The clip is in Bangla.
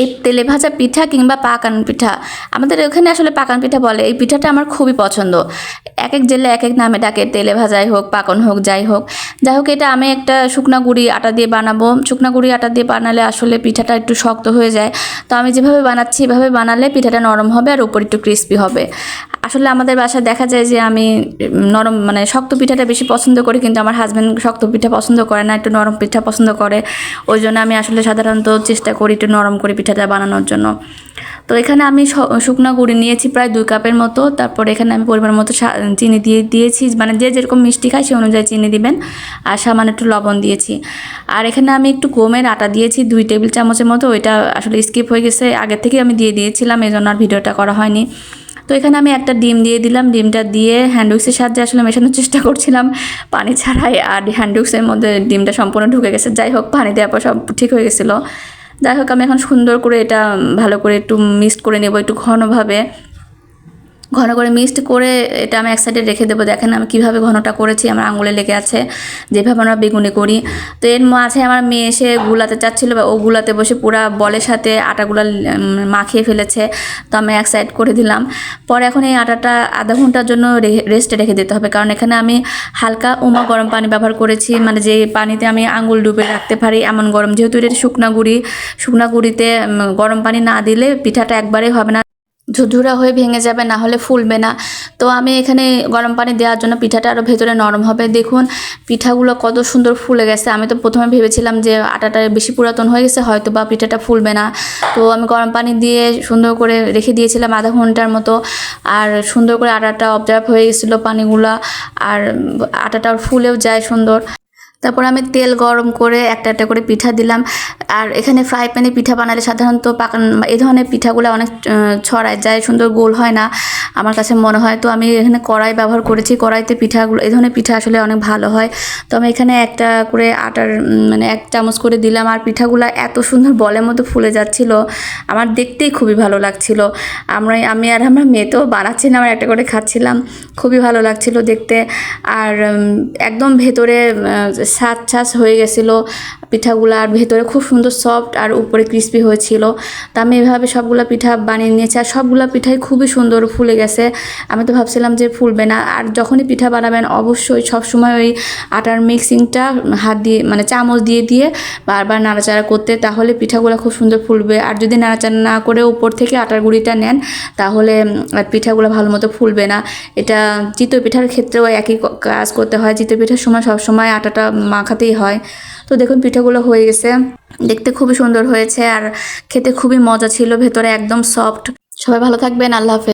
এই তেলে ভাজা পিঠা কিংবা পাকান পিঠা। আমাদের ওখানে আসলে পাকান পিঠা বলে। এই পিঠাটা আমার খুবই পছন্দ। এক এক জেলে এক এক নামে ডাকে, তেলে ভাজাই হোক, পাকন হোক, যাই হোক। যাই হোক, এটা আমি একটা শুকনা গুঁড়ি আটা দিয়ে বানাবো। শুকনা গুঁড়ি আটা দিয়ে বানালে আসলে পিঠাটা একটু শক্ত হয়ে যায়। তো আমি যেভাবে বানাচ্ছি, এভাবে বানালে পিঠাটা নরম হবে আর উপর একটু ক্রিস্পি হবে। আসলে আমাদের বাসায় দেখা যায় যে আমি নরম মানে শক্ত পিঠাটা বেশি পছন্দ করি, কিন্তু আমার হাজব্যান্ড শক্ত পিঠা পছন্দ করে না, একটু নরম পিঠা পছন্দ করে। ওই জন্য আমি আসলে সাধারণত চেষ্টা করি একটু নরম করে পিঠাটা বানানোর জন্য। তো এখানে আমি শুকনো গুঁড়ি নিয়েছি প্রায় দুই কাপের মতো। তারপর এখানে আমি পরিমাণ মতো সা- চিনি দিয়ে দিয়েছি। মানে যে যেরকম মিষ্টি খায় সেই অনুযায়ী চিনি দিবেন। আর সামান্য একটু লবণ দিয়েছি। আর এখানে আমি একটু গমের আটা দিয়েছি, দুই টেবিল চামচের মতো। ওইটা আসলে স্কিপ হয়ে গেছে। আগে থেকে আমি দিয়ে দিয়েছিলাম এই জন্য আর ভিডিওটা করা হয়নি। তো এখানে আমি একটা ডিম দিয়ে দিলাম। ডিমটা দিয়ে হ্যান্ডউক্সের সাহায্যে আসলে মেশানোর চেষ্টা করছিলাম। পানি ছাড়াই আর হ্যান্ডউইক্সের মধ্যে ডিমটা সম্পূর্ণ ঢুকে গেছে। যাই হোক, পানি দেওয়ার পর সব ঠিক হয়ে গেছিল। যাই হোক, আমি এখন সুন্দর করে এটা ভালো করে একটু মিক্সড করে নেব একটু ঘনভাবে। ঘন করে মিক্সড করে এটা আমি এক সাইডে রেখে দেবো। দেখেন আমি কীভাবে ঘনটা করেছি, আমার আঙুলে লেগে আছে। যেভাবে আমরা বেগুনি করি। তো এর মাঝে আমার মেয়ে এসে গুলাতে চাচ্ছিল বা ও গুলাতে বসে পুরা বলের সাথে আটাগুলা মাখিয়ে ফেলেছে। তো আমি এক সাইড করে দিলাম। পরে এখন এই আটাটা আধা ঘণ্টার জন্য রেস্টে রেখে দিতে হবে। কারণ এখানে আমি হালকা উমা গরম পানি ব্যবহার করেছি। মানে যে পানিতে আমি আঙুল ডুবে রাখতে পারি, এমন গরম। যেহেতু এটা শুকনা গুঁড়ি, শুকনা গুঁড়িতে গরম পানি না দিলে পিঠাটা একবারেই হবে না। ঝুরঝুরা হয়ে ভেঙে যাবে, না হলে ফুলবে না। তো আমি এখানে গরম পানি দেওয়ার জন্য পিঠাটা আরও ভেতরে নরম হবে। দেখুন, পিঠাগুলো কত সুন্দর ফুলে গেছে। আমি তো প্রথমে ভেবেছিলাম যে আটাটা বেশি পুরাতন হয়ে গেছে হয়তো বা পিঠাটা ফুলবে না। তো আমি গরম পানি দিয়ে সুন্দর করে রেখে দিয়েছিলাম আধা ঘণ্টার মতো। আর সুন্দর করে আটাটা অবজার্ভ হয়ে গেছিল পানিগুলা। আর আটাটা ফুলেও যায় সুন্দর। তারপর আমি তেল গরম করে একটা একটা করে পিঠা দিলাম। আর এখানে ফ্রাই প্যানে পিঠা বানালে সাধারণত পাকান এই ধরনের পিঠাগুলো অনেক ছড়ায় যায়, সুন্দর গোল হয় না। আমার কাছে মনে হয়, তো আমি এখানে কড়াই ব্যবহার করেছি। কড়াইতে পিঠাগুলো এই ধরনের পিঠা আসলে অনেক ভালো হয়। তো আমি এখানে একটা করে আটার মানে এক চামচ করে দিলাম। আর পিঠাগুলো এত সুন্দর বলের মতো ফুলে যাচ্ছিল। আমার দেখতেই খুবই ভালো লাগছিল। আমরা আমি আর আমার মেয়ে তো বানাচ্ছি না, আমার একটা করে খাচ্ছিলাম। খুবই ভালো লাগছিল দেখতে। আর একদম ভেতরে ছাঁচ ছাঁচ হয়ে গেছিল। পিঠাগুলো আর ভেতরে খুব সুন্দর সফট আর উপরে ক্রিস্পি হয়েছিল। তা আমি এভাবে সবগুলো পিঠা বানিয়ে নিয়েছি আর সবগুলো পিঠাই খুবই সুন্দর ফুলে গেছে। আমি তো ভাবছিলাম যে ফুলবে না। আর যখনই পিঠা বানাবেন অবশ্যই সবসময় ওই আটার মিক্সিংটা হাত দিয়ে মানে চামচ দিয়ে দিয়ে বারবার নাড়াচাড়া করতে, তাহলে পিঠাগুলো খুব সুন্দর ফুলবে। আর যদি নাড়াচাড়া না করে উপর থেকে আটার গুঁড়িটা নেন, তাহলে পিঠাগুলো ভালো মতো ফুলবে না। এটা চিতই পিঠার ক্ষেত্রেও একই কাজ করতে হয়। চিতই পিঠার সময় সবসময় আটাটা মাখাতেই হয়। তো দেখুন পিঠাগুলো হয়ে গেছে। দেখতে খুবই সুন্দর হয়েছে আর খেতে খুবই মজা ছিল, ভেতরে একদম সফট সবাই ভালো থাকবেন, আল্লাহ হাফেজ।